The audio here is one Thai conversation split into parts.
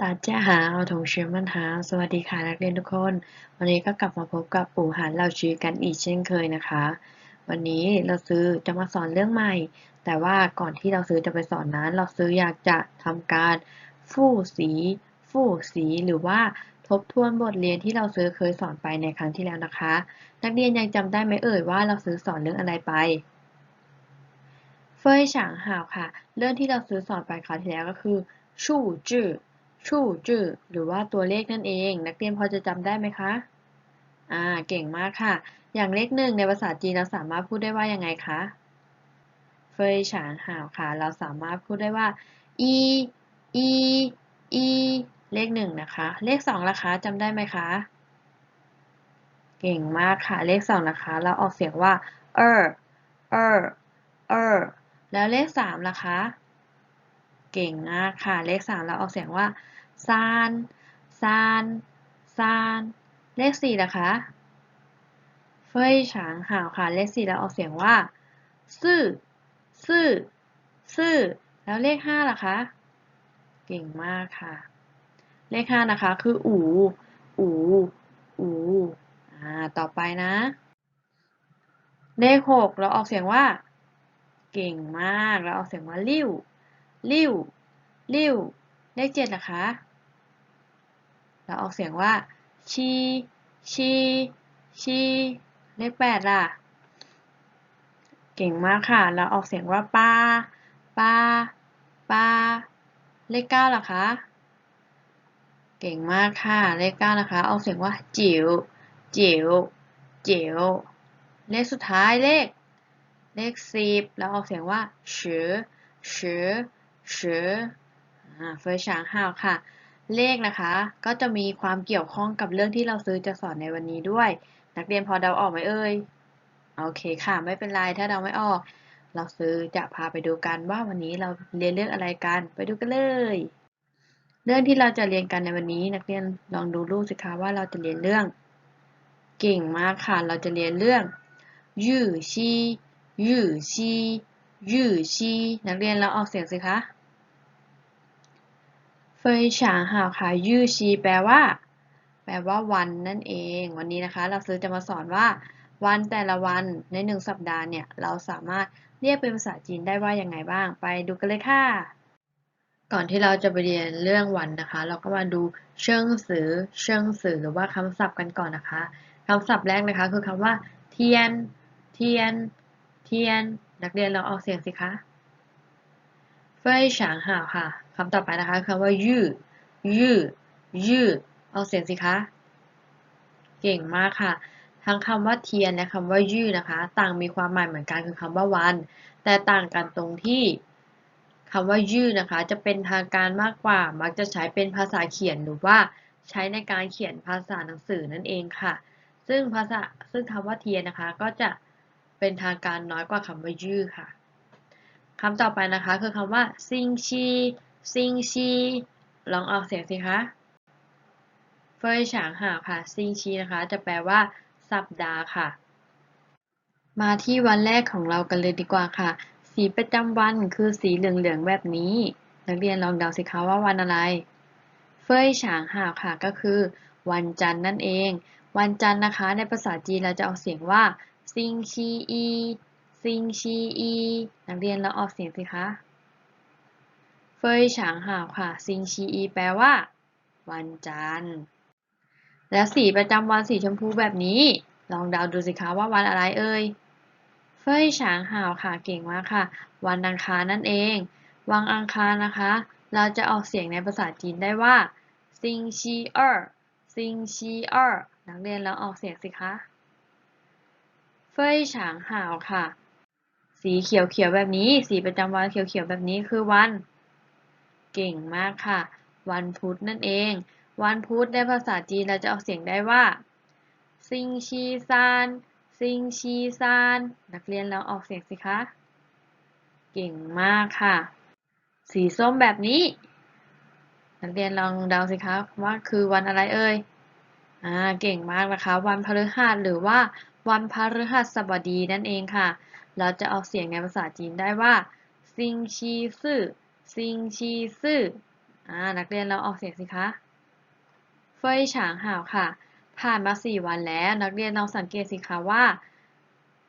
ตาเจ้าหาเอาถงเชื้อมันหา สวัสดีค่ะนักเรียนทุกคน วันนี้ก็กลับมาพบกับปู่หันเราชีกันอีกเช่นเคยนะคะ วันนี้เราซื้อจะมาสอนเรื่องใหม่ แต่ว่าก่อนที่เราซื้อจะไปสอนนั้น เราซื้ออยากจะทำการฟู่สีฟู่สีหรือว่าทบทวนบทเรียนที่เราซื้อเคยสอนไปในครั้งที่แล้วนะคะ นักเรียนยังจำได้ไหมเอ่ยว่าเราซื้อสอนเรื่องอะไรไปเฟยฉางหาวค่ะ เรื่องที่เราซื้อสอนไปคราวที่แล้วก็คือชู่จื้อ ชู่จื่อหรือว่าตัวเลขนั่นเอง นักเรียนพอจะจำได้ไหมคะอ่าเก่งมากค่ะ อย่างเลขหนึ่งในภาษาจีนเราสามารถพูดได้ว่ายังไงคะเฟยฉางหาวค่ะ เราสามารถพูดได้ว่าอีอีอีเลขหนึ่งนะคะ เลขสองล่ะคะจำได้ไหมคะเก่งมากค่ะ เลขสองนะคะ เราออกเสียงว่าเออเออเออแล้วเลขสามล่ะคะ เก่งมากค่ะ เลขสามเราออกเสียงว่าซานซานซานเลขสี่ล่ะคะเฟยฉางห่าวค่ะ เลขสี่เราออกเสียงว่าซื่อซื่อซื่อแล้วเลขห้าล่ะคะ เก่งมากค่ะ เลขห้านะคะ คืออูอูอูอ่าต่อไปนะ เลขหกเราออกเสียงว่า เก่งมาก เราออกเสียงว่าลิ้ว ลิ้ว ลิ้ว เลขเจ็ดนะคะ เราออกเสียงว่า ชี ชี ชี เลขแปดล่ะ เก่งมากค่ะ เราออกเสียงว่าปาปาปาเลขเก้าล่ะคะ เก่งมากค่ะ เลขเก้านะคะ ออกเสียงว่า จิ๋ว จิ๋ว จิ๋ว เลขสุดท้ายเลข เลขสิบเราออกเสียงว่าชือชือ ชืออ่าเฟยฉางห้าวค่ะ เลขนะคะ ก็จะมีความเกี่ยวข้องกับเรื่องที่เราซื้อจะสอนในวันนี้ด้วย นักเรียนพอเดาออกไหมเอ่ย โอเคค่ะ ไม่เป็นไร ถ้าเดาไม่ออก เราซื้อจะพาไปดูกันว่าวันนี้เราเรียนเรื่องอะไรกัน ไปดูกันเลย เรื่องที่เราจะเรียนกันในวันนี้ นักเรียนลองดูรูปสิคะว่าเราจะเรียนเรื่อง เก่งมากค่ะ เราจะเรียนเรื่องยื่อชียื่อชี ยื่ชีนักเรียนเราออกเสียงสิคะเฟยฉางหาวค่ะยื่ชีแปลว่า แปลว่าวันนั่นเอง วันนี้นะคะ เราซื้อจะมาสอนว่า วันแต่ละวันในหนึ่งสัปดาห์เนี่ยเราสามารถเรียกเป็นภาษาจีนได้ว่ายังไงบ้าง ไปดูกันเลยค่ะ ก่อนที่เราจะไปเรียนเรื่องวันนะคะ เราก็มาดูเชิงสื่อเชิงสื่อหรือว่าคำศัพท์กันก่อนนะคะคำศัพท์แรกนะคะคือคำว่า เทียน เทียน เทียน นักเรียนเราออกเสียงสิคะเฟยฉางห่าวค่ะคำต่อไปนะคะคำว่ายืดยืดยืดออกเสียงสิคะ เก่งมากค่ะ ทั้งคำว่าเทียนและคำว่ายืดนะคะ ต่างมีความหมายเหมือนกันคือคำว่าวัน แต่ต่างกันตรงที่คำว่ายืดนะคะ จะเป็นทางการมากกว่า มักจะใช้เป็นภาษาเขียนหรือว่าใช้ในการเขียนภาษาหนังสือนั่นเองค่ะ ซึ่งภาษาซึ่งคำว่าเทียนนะคะ ก็จะ เป็นทางการน้อยกว่าคำว่ายืดค่ะคำต่อไปนะคะคือคำว่าซิงชีซิงชีลองออกเสียงสิคะเฟยฉางหาค่ะซิงชีนะคะ จะแปลว่า สัปดาห์ค่ะ มาที่วันแรกของเรากันเลยดีกว่าค่ะ สีประจำวันคือสีเหลืองๆแบบนี้ นักเรียนลองเดาสิคะว่าวันอะไร เฟยฉางหาค่ะก็คือ วันจันทร์นั่นเอง วันจันทร์นะคะ ในภาษาจีนเราจะออกเสียงว่า ซิงชีอีซิงชีอีนักเรียนเราออกเสียงสิคะเฟยฉางหาวค่ะซิงชีอีแปลว่า วันจันทร์และสีประจำวันสีชมพูแบบนี้ ลองเดาดูสิคะว่าวันอะไรเอ่ยเฟยฉางหาวค่ะเก่งมากค่ะ วันอังคารนั่นเอง วันอังคารนะคะ เราจะออกเสียงในภาษาจีนได้ว่าซิงชีเออร์ซิงชีเออร์นักเรียนเราออกเสียงสิคะ เฟยฉางหาวค่ะ สีเขียวเขียวแบบนี้ สีประจำวันเขียวเขียวแบบนี้คือวัน เก่งมากค่ะ วันพุธนั่นเอง วันพุธในภาษาจีนเราจะออกเสียงได้ว่าซิงชีซานซิงชีซานนักเรียนเราออกเสียงสิคะ เก่งมากค่ะ สีส้มแบบนี้ นักเรียนลองเดาสิคะว่าคือวันอะไรเอ่ยอ่าเก่งมากนะคะ วันพฤหัสหรือว่า วันพฤหัสบดีนั่นเองค่ะ เราจะออกเสียงในภาษาจีนได้ว่าซิงชีซื่อซิงชีซื่ออ่านักเรียนเราออกเสียงสิคะเฟยฉางห่าวค่ะ ผ่านมา 4 วันแล้ว นักเรียนลองสังเกตสิคะว่า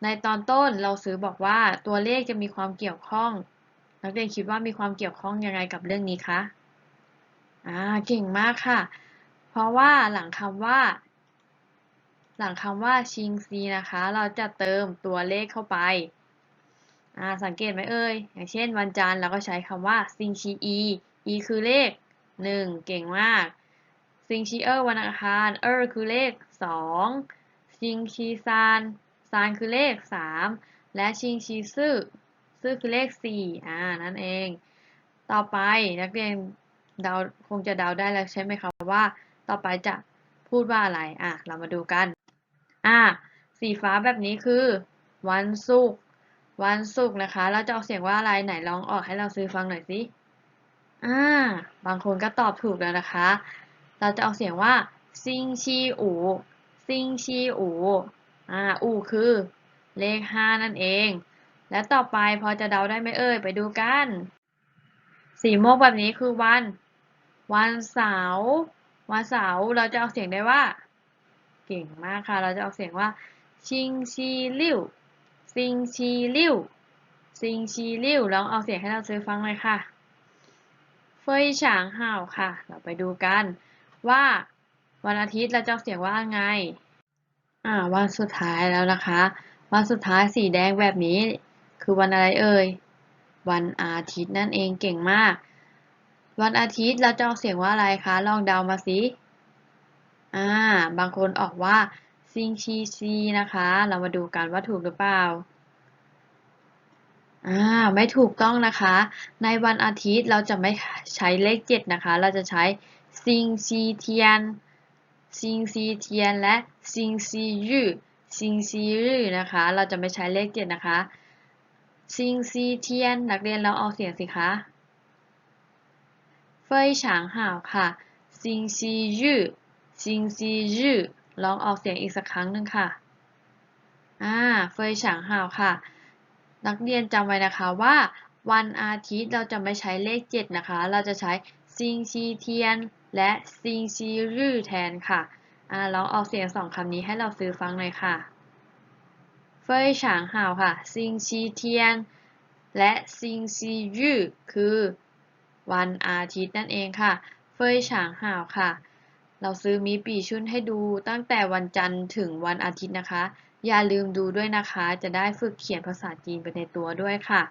ในตอนต้นเราซื้อบอกว่าตัวเลขจะมีความเกี่ยวข้อง นักเรียนคิดว่ามีความเกี่ยวข้องยังไงกับเรื่องนี้คะอ่าเก่งมากค่ะ เพราะว่าหลังคำว่า หลังคำว่าชิงซีนะคะ เราจะเติมตัวเลขเข้าไปาสังเกตไหมเอ่ย อย่างเช่นวันจันทร์เราก็ใช้คำว่าซิงชีอีอีคือเลข 1 เก่งมาก ซิงชีเออร์วันอังคารเออร์คือเลข2ชิงชีซานซานคือเลข 3 และชิงชีซื่อซื่อคือเลข 4 อ่า นั่นเอง ต่อไปนักเรียนเดาคงจะเดาได้แล้วใช่ไหมคะว่า ต่อไปจะพูดว่าอะไร อะ เรามาดูกัน อ่าสีฟ้าแบบนี้คือ วันศุกร์วันศุกร์นะคะ เราจะออกเสียงว่าอะไรไหนลองออกให้เราซื้อฟังหน่อยสิอ่าบางคนก็ตอบถูกแล้วนะคะ เราจะออกเสียงว่าซิงชีอูซิงชีอูอ่าอูคือเลขห้านั่นเอง และต่อไปพอจะเดาได้ไหมเอ่ยไปดูกัน สีม่วงแบบนี้คือวัน วันเสาร์วันเสาร์เราจะออกเสียงได้ว่า เก่งมากค่ะ เราจะออกเสียงว่าชิงชีลิ่วซิงชีลิ่วซิงชีลิ่วลองเอาเสียงให้เราซื้อฟังเลยค่ะ เฟยฉางห่าวค่ะ เราไปดูกัน ว่าวันอาทิตย์เราจะออกเสียงว่าไง อ่าวันสุดท้ายแล้วนะคะ วันสุดท้ายสีแดงแบบนี้ คือวันอะไรเอ่ย วันอาทิตย์นั่นเองเก่งมาก วันอาทิตย์เราจะออกเสียงว่าอะไรคะ ลองเดามาสิ อ่า บางคนออกว่าซิงชีซีนะคะ เรามาดูกันว่าถูกหรือเปล่า อ่า ไม่ถูกต้องนะคะ ในวันอาทิตย์เราจะไม่ใช้เลขเจ็ดนะคะ เราจะใช้ซิงซีเทียน ซิงซีเทียนและซิงซียืซิงซียืนะคะ เราจะไม่ใช้เลขเจ็ดนะคะ ซิงซีเทียน นักเรียนเราออกเสียงสิคะ เฟยฉางห่าวค่ะ ซิงซียื ซิงซียืลองออกเสียงอีกสักครั้งหนึ่งค่ะ อ่า เฟยฉางห่าวค่ะ นักเรียนจำไว้นะคะว่า วันอาทิตย์เราจะไม่ใช้เลข 7 นะคะ เราจะใช้ซิงซีเทียนและซิงซีรื่อแทนค่ะ อ่าลองออกเสียงสองคำนี้ให้เราซื้อฟังหน่อยค่ะ เฟยฉางห่าวค่ะ ซิงซีเทียนและซิงซีรื่อคือ วันอาทิตย์นั่นเองค่ะ เฟยฉางห่าวค่ะ เราซื้อมีปีชุนให้ดูตั้งแต่วันจันทร์ถึงวันอาทิตย์นะคะ อย่าลืมดูด้วยนะคะ จะได้ฝึกเขียนภาษาจีนไปในตัวด้วยค่ะ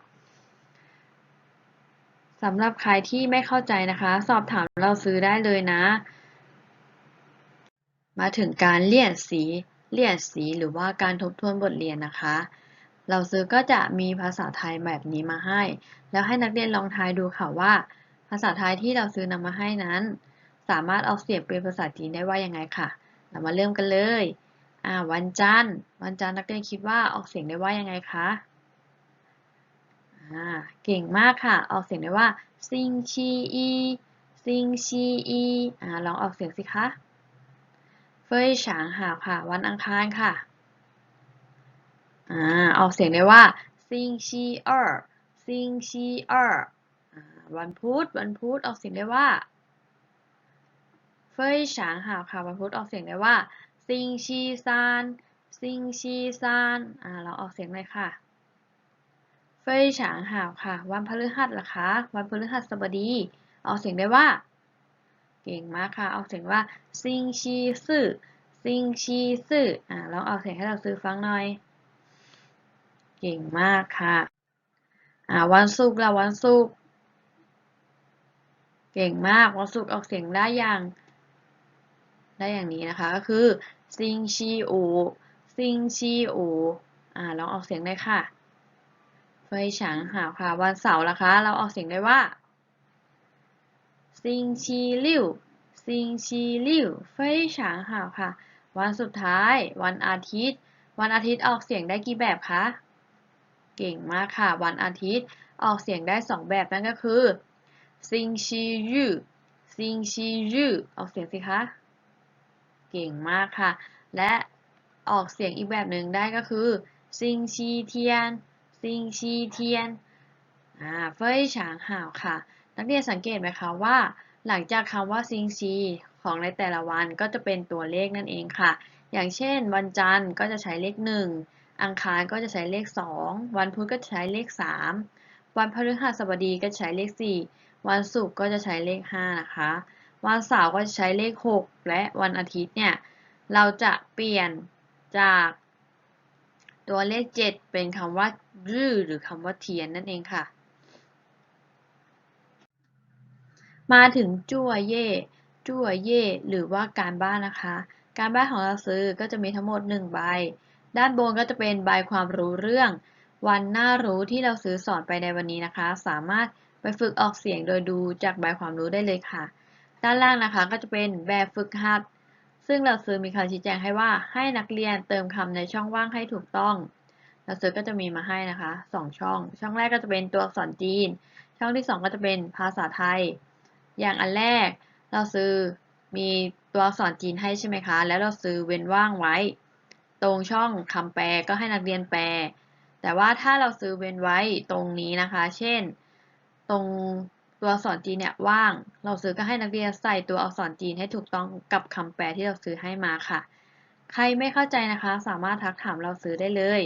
สำหรับใครที่ไม่เข้าใจนะคะ สอบถามเราซื้อได้เลยนะ มาถึงการเลี่ยนสีเลี่ยนสีหรือว่าการทบทวนบทเรียนนะคะ เราซื้อก็จะมีภาษาไทยแบบนี้มาให้ แล้วให้นักเรียนลองทายดูค่ะว่า ภาษาไทยที่เราซื้อนำมาให้นั้น สามารถเอาเสียงเป็นภาษาจีนได้ว่ายังไงค่ะ เรามาเริ่มกันเลยอ่าวันจันทร์ วันจันทร์นักเรียนคิดว่าออกเสียงได้ว่ายังไงคะอ่าเก่งมากค่ะ ออกเสียงได้ว่าซิงชีอีซิงชีอีอ่าลองออกเสียงสิคะเฟยฉางหาวค่ะ วันอังคารค่ะอ่าออกเสียงได้ว่าซิงชีเออร์ซิงชีเออร์วันพุธวันพุธออกเสียงได้ว่า เฟยฉางหาวค่ะวันพุธออกเสียงได้ว่าซิงชีซานซิงชีซานอ่าเราออกเสียงเลยค่ะ เฟยฉางหาวค่ะ วันพฤหัสล่ะคะ วันพฤหัสบดี ออกเสียงได้ว่า เก่งมากค่ะ ออกเสียงว่าซิงชีซื่อซิงชีซื่ออ่าลองออกเสียงให้เราซื้อฟังหน่อย เก่งมากค่ะอ่าวันศุกร์ละวันศุกร์เก่งมากวันศุกร์ออกเสียงได้อย่าง ได้อย่างนี้นะคะก็คือซิงชีอูซิงชีอูอ่าลองออกเสียงได้ค่ะเฟยฉางหาวค่ะวันเสาร์ล่ะคะ เราออกเสียงได้ว่าซิงชีลิวซิงชีลิวเฟยฉางหาวค่ะ วันสุดท้าย วันอาทิตย์ วันอาทิตย์ออกเสียงได้กี่แบบคะเก่งมากค่ะ วันอาทิตย์ออกเสียงได้สองแบบนั่นก็คือซิงชียู่ซิงชียู่ออกเสียงสิคะ เก่งมากค่ะ และออกเสียงอีกแบบหนึ่งได้ก็คือซิงชีเทียนซิงชีเทียนอ่าเฟยฉางห่าวค่ะ นักเรียนสังเกตไหมคะว่า หลังจากคำว่าซิงซีของในแต่ละวันก็จะเป็นตัวเลขนั่นเองค่ะ อย่างเช่น วันจันทร์ก็จะใช้เลข 1 อังคารก็จะใช้เลข 2 วันพุธก็จะใช้เลข 3 วันพฤหัสบดีก็ใช้เลข 4 วันศุกร์ก็จะใช้เลข 5 นะคะ วันเสาร์ก็จะใช้เลข 6 และวันอาทิตย์เนี่ย เราจะเปลี่ยนจากตัวเลข 7 เป็นคำว่ารื้อหรือคำว่าเทียนนั่นเองค่ะ มาถึงจั่วเย่จั่วเย่หรือว่าการบ้านนะคะ การบ้านของเราซื้อก็จะมีทั้งหมด 1 ใบ ด้านบนก็จะเป็นใบความรู้เรื่อง วันน่ารู้ที่เราซื้อสอนไปในวันนี้นะคะ สามารถไปฝึกออกเสียงโดยดูจากใบความรู้ได้เลยค่ะ ด้านล่างนะคะก็จะเป็นแบบฝึกหัด ซึ่งเราซื้อมีคำชี้แจงให้ว่าให้นักเรียนเติมคำในช่องว่างให้ถูกต้องเราซื้อก็จะมีมาให้นะคะ2ช่อง ช่องแรกก็จะเป็นตัวอักษรจีน ช่องที่ 2 ก็จะเป็นภาษาไทย อย่างอันแรก เราซื้อมีตัวอักษรจีนให้ใช่ไหมคะ แล้วเราซื้อเว้นว่างไว้ ตรงช่องคำแปลก็ให้นักเรียนแปล แต่ว่าถ้าเราซื้อเว้นไว้ตรงนี้นะคะ เช่น ตรง ตัวอักษรจีนเนี่ยว่าง เราซื้อก็ให้นักเรียนใส่ตัวอักษรจีนให้ถูกต้องกับคำแปลที่เราซื้อให้มาค่ะ ใครไม่เข้าใจนะคะ สามารถทักถามเราซื้อได้เลย